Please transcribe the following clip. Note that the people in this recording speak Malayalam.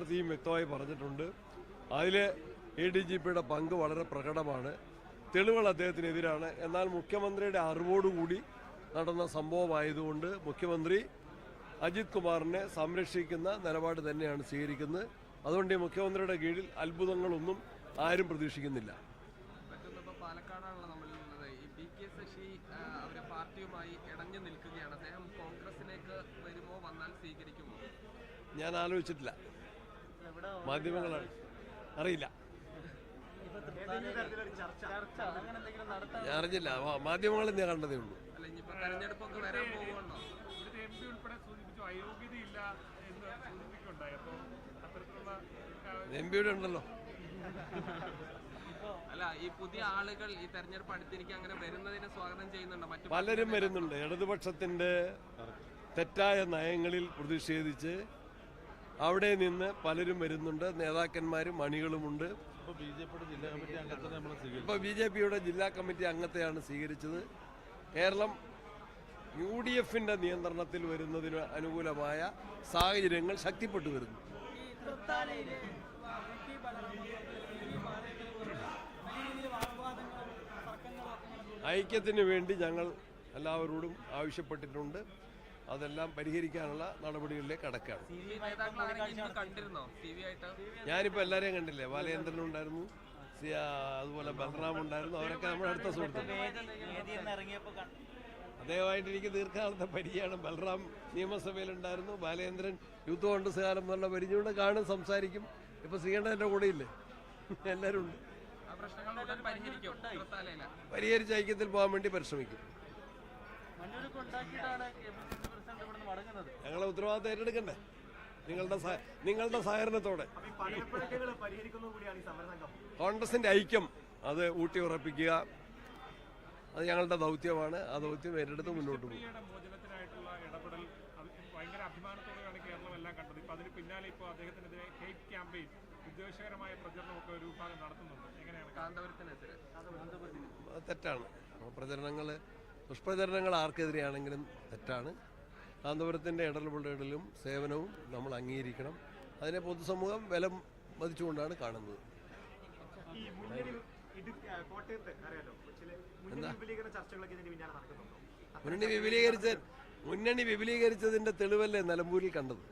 സ്ഥാനാർത്ഥിയും വ്യക്തമായി പറഞ്ഞിട്ടുണ്ട്. അതിൽ എ ഡി ജി പിയുടെ പങ്ക് വളരെ പ്രകടമാണ്. തെളിവുകൾ അദ്ദേഹത്തിനെതിരാണ്. എന്നാൽ മുഖ്യമന്ത്രിയുടെ അറിവോടുകൂടി നടന്ന സംഭവമായതുകൊണ്ട് മുഖ്യമന്ത്രി അജിത് കുമാറിനെ സംരക്ഷിക്കുന്ന നിലപാട് തന്നെയാണ് സ്വീകരിക്കുന്നത്. അതുകൊണ്ട് ഈ മുഖ്യമന്ത്രിയുടെ കീഴിൽ അത്ഭുതങ്ങളൊന്നും ആരും പ്രതീക്ഷിക്കുന്നില്ല. ഈ ബി കെ ശശി അവരെ പാർട്ടിയുമായി ഇടഞ്ഞു നിൽക്കുകയാണ്. അദ്ദേഹം കോൺഗ്രസിലേക്ക് വരുമോ വന്നാൽ സ്വീകരിക്കുമോ? ഞാൻ ആലോചിച്ചിട്ടില്ല. മാധ്യമങ്ങളാണ്. അറിയില്ല. ഞാൻ അറിഞ്ഞില്ല. മാധ്യമങ്ങളിൽ ഞാൻ കണ്ടതേ ഉള്ളൂ. എം പിയുടെ ഉണ്ടല്ലോ. അല്ല ഈ പുതിയ ആളുകൾ ഈ തെരഞ്ഞെടുപ്പ് അടുത്തിരിക്കും അങ്ങനെ വരുന്നതിനെ സ്വാഗതം ചെയ്യുന്നുണ്ടോ. മറ്റു പലരും വരുന്നുണ്ട്. ഇടതുപക്ഷത്തിന്റെ തെറ്റായ നയങ്ങളിൽ പ്രതിഷേധിച്ച് അവിടെ നിന്ന് പലരും വരുന്നുണ്ട്. നേതാക്കന്മാരും അണികളുമുണ്ട് ഇപ്പോൾ ബി ജെ പിയുടെ ജില്ലാ കമ്മിറ്റി അംഗത്തെയാണ് സ്വീകരിച്ചത്. കേരളം യു ഡി എഫിന്റെ നിയന്ത്രണത്തിൽ വരുന്നതിന് അനുകൂലമായ സാഹചര്യങ്ങൾ ശക്തിപ്പെട്ടു വരുന്നു. ഐക്യത്തിന് വേണ്ടി ഞങ്ങൾ എല്ലാവരോടും ആവശ്യപ്പെട്ടിട്ടുണ്ട്. അതെല്ലാം പരിഹരിക്കാനുള്ള നടപടികളിലേക്ക് കടക്കുകയാണ് ഞാനിപ്പോ ഞാനിപ്പോൾ എല്ലാവരെയും കണ്ടില്ലേ? ബാലചന്ദ്രൻ ഉണ്ടായിരുന്നു. അതുപോലെ ബലറാം ഉണ്ടായിരുന്നു. അവരൊക്കെ നമ്മുടെ അടുത്ത സുഹൃത്തുക്കൾ അദ്ദേഹമായിട്ട് എനിക്ക് ദീർഘകാലത്തെ പരിചയമാണ്. ബലറാം നിയമസഭയിലുണ്ടായിരുന്നു. ബാലേന്ദ്രൻ യൂത്ത് കോൺഗ്രസ് കാലം എന്നുള്ള പരിചയമുണ്ട്. കാണും സംസാരിക്കും. ഇപ്പൊ ശ്രീകണ്ഠന്റെ കൂടെ ഇല്ലേ? എല്ലാവരും ഉണ്ട്. പരിഹരിച്ച് ഐക്യത്തിൽ പോകാൻ വേണ്ടി പരിശ്രമിക്കും. ഞങ്ങളെ ഉത്തരവാദിത്തം ഏറ്റെടുക്കണ്ടേ? നിങ്ങളുടെ നിങ്ങളുടെ സഹകരണത്തോടെ. കോൺഗ്രസിന്റെ ഐക്യം അത് ഊട്ടി ഉറപ്പിക്കുക അത് ഞങ്ങളുടെ ദൗത്യമാണ്. ആ ദൗത്യം ഏറ്റെടുത്ത് മുന്നോട്ട് പോകും. ഭയങ്കര അഭിമാനത്തോടെയാണ് കേരളം എല്ലാം കണ്ടത്. ഇപ്പൊ അതിന് പിന്നാലെ ഇപ്പോൾ അദ്ദേഹത്തിനെതിരെ ഹേറ്റ് ക്യാമ്പയിൻ വിദ്വേഷകരമായ പ്രചരണമൊക്കെ ഒരു വിഭാഗം നടത്തുന്നുണ്ട്. എങ്ങനെയാണ്? കാന്തപുരത്തിനെതിരെ. തെറ്റാണ്. പ്രചരണങ്ങൾ ദുഷ്പ്രചരണങ്ങൾ ആർക്കെതിരെയാണെങ്കിലും തെറ്റാണ്. കാന്തപുരത്തിന്റെ ഇടപെടലും സേവനവും നമ്മൾ അംഗീകരിക്കണം. അതിനെ പൊതുസമൂഹം വില മതിച്ചുകൊണ്ടാണ് കാണുന്നത്. മുന്നണി വിപുലീകരിച്ച മുന്നണി വിപുലീകരിച്ചതിന്റെ തെളിവല്ലേ നിലമ്പൂരിൽ കണ്ടത്?